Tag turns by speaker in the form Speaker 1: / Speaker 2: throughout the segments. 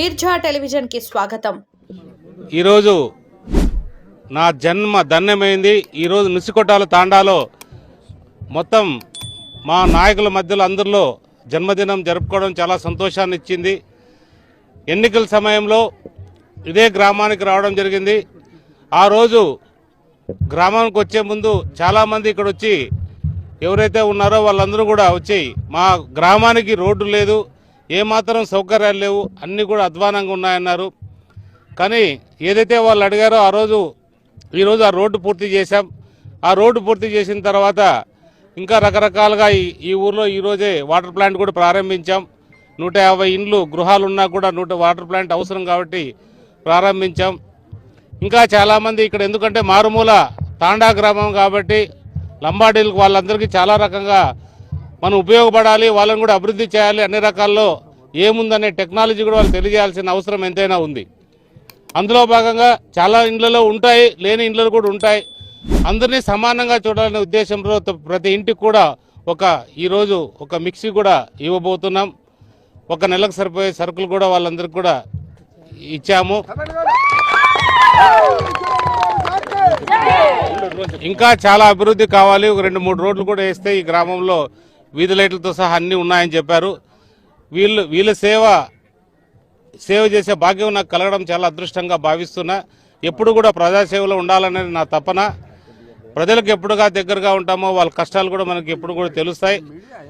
Speaker 1: మీర్జా టెలివిజన్కి స్వాగతం.
Speaker 2: ఈరోజు నా జన్మ ధన్యమైంది. ఈరోజు నిసికొట్టాల తాండాలో మొత్తం మా నాయకుల మధ్యలో అందరిలో జన్మదినం జరుపుకోవడం చాలా సంతోషాన్ని ఇచ్చింది. ఎన్నికల సమయంలో ఇదే గ్రామానికి రావడం జరిగింది. ఆ రోజు గ్రామానికి వచ్చే ముందు చాలామంది ఇక్కడ వచ్చి ఎవరైతే ఉన్నారో వాళ్ళందరూ కూడా వచ్చి మా గ్రామానికి రోడ్డు లేదు. ఏమాత్రం సౌకర్యాలు లేవు అన్నీ కూడా అధ్వానంగా ఉన్నాయన్నారు. కానీ ఏదైతే వాళ్ళు అడిగారో ఆ రోజు ఈరోజు ఆ రోడ్డు పూర్తి చేశాం. ఆ రోడ్డు పూర్తి చేసిన తర్వాత ఇంకా రకరకాలుగా ఈ ఈ ఊర్లో ఈరోజే వాటర్ ప్లాంట్ కూడా ప్రారంభించాం. నూట యాభై ఇండ్లు గృహాలు ఉన్నా కూడా నూట వాటర్ ప్లాంట్ అవసరం కాబట్టి ప్రారంభించాం. ఇంకా చాలామంది ఇక్కడ ఎందుకంటే మారుమూల తాండా గ్రామం కాబట్టి లంబాడీలకు వాళ్ళందరికీ చాలా రకంగా మనం ఉపయోగపడాలి వాళ్ళని కూడా అభివృద్ధి చేయాలి అన్ని రకాల్లో ఏముందనే టెక్నాలజీ కూడా వాళ్ళు తెలియజేయాల్సిన అవసరం ఎంతైనా ఉంది. అందులో భాగంగా చాలా ఇండ్లలో ఉంటాయి లేని ఇండ్లు కూడా ఉంటాయి. అందరినీ సమానంగా చూడాలనే ఉద్దేశంలో ప్రతి ఇంటికి కూడా ఒక ఈరోజు ఒక మిక్సీ కూడా ఇవ్వబోతున్నాం. ఒక నెలకు సరిపోయే సరుకులు కూడా వాళ్ళందరికీ కూడా ఇచ్చాము. ఇంకా చాలా అభివృద్ధి కావాలి. ఒక రెండు మూడు రోడ్లు కూడా వేస్తే ఈ గ్రామంలో వీధి లైట్లతో సహా అన్నీ ఉన్నాయని చెప్పారు. వీళ్ళు వీళ్ళ సేవ సేవ చేసే భాగ్యం నాకు కలగడం చాలా అదృష్టంగా భావిస్తున్నా. ఎప్పుడు కూడా ప్రజాసేవలో ఉండాలనేది నా తపన. ప్రజలకు ఎప్పుడుగా దగ్గరగా ఉంటామో వాళ్ళ కష్టాలు కూడా మనకి ఎప్పుడు కూడా తెలుస్తాయి.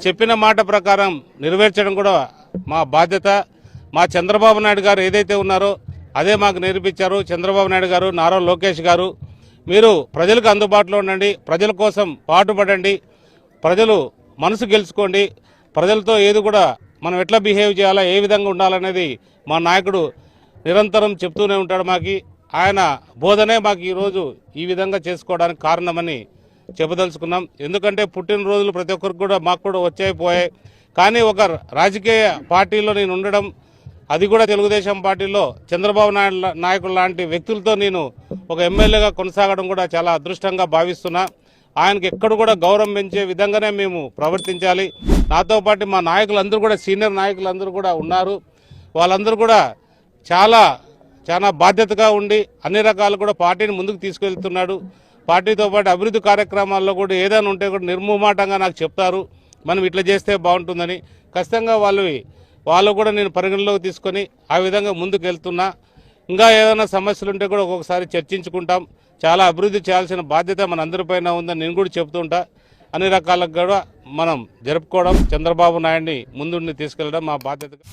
Speaker 2: చెప్పిన మాట ప్రకారం నెరవేర్చడం కూడా మా బాధ్యత. మా చంద్రబాబు నాయుడు గారు ఏదైతే ఉన్నారో అదే మాకు నేర్పించారు. చంద్రబాబు నాయుడు గారు నారా లోకేష్ గారు. మీరు ప్రజలకు అందుబాటులో ఉండండి. ప్రజల కోసం పాటుపడండి. ప్రజలు మనసు గెలుచుకోండి. ప్రజలతో ఏది కూడా మనం ఎట్లా బిహేవ్ చేయాలా ఏ విధంగా ఉండాలనేది మా నాయకుడు నిరంతరం చెప్తూనే ఉంటాడు మాకి. ఆయన బోధనే మాకు ఈరోజు ఈ విధంగా చేసుకోవడానికి కారణమని చెప్పదలుచుకున్నాం. ఎందుకంటే పుట్టినరోజులు ప్రతి ఒక్కరికి కూడా మాకు కూడా వచ్చాయి పోయాయి. కానీ ఒక రాజకీయ పార్టీలో నేను ఉండడం అది కూడా తెలుగుదేశం పార్టీలో చంద్రబాబు నాయుడు నాయకులు లాంటి వ్యక్తులతో నేను ఒక ఎమ్మెల్యేగా కొనసాగడం కూడా చాలా అదృష్టంగా భావిస్తున్నా. ఆయనకి ఎక్కడ కూడా గౌరవం పెంచే విధంగానే మేము ప్రవర్తించాలి. నాతో పాటు మా నాయకులందరూ కూడా సీనియర్ నాయకులందరూ కూడా ఉన్నారు. వాళ్ళందరూ కూడా చాలా చాలా బాధ్యతగా ఉండి అన్ని రకాలు కూడా పార్టీని ముందుకు తీసుకెళ్తున్నాడు. పార్టీతో పాటు అభివృద్ధి కార్యక్రమాల్లో కూడా ఏదైనా ఉంటే కూడా నిర్మూమాటంగా నాకు చెప్తారు. మనం ఇట్లా చేస్తే బాగుంటుందని. ఖచ్చితంగా వాళ్ళు వాళ్ళు కూడా నేను పరిగణలోకి తీసుకొని ఆ విధంగా ముందుకు వెళ్తున్నా ఇంకా ఏదైనా సమస్యలు ఉంటే కూడా ఒక్కొక్కసారి చర్చించుకుంటాం. చాలా అభివృద్ధి చేయాల్సిన బాధ్యత మన అందరిపైన ఉందని నేను కూడా చెప్తుంటా. అన్ని రకాలకు కూడా మనం జరుపుకోవడం చంద్రబాబు నాయుడిని ముందుండి తీసుకెళ్ళడం మా బాధ్యతగా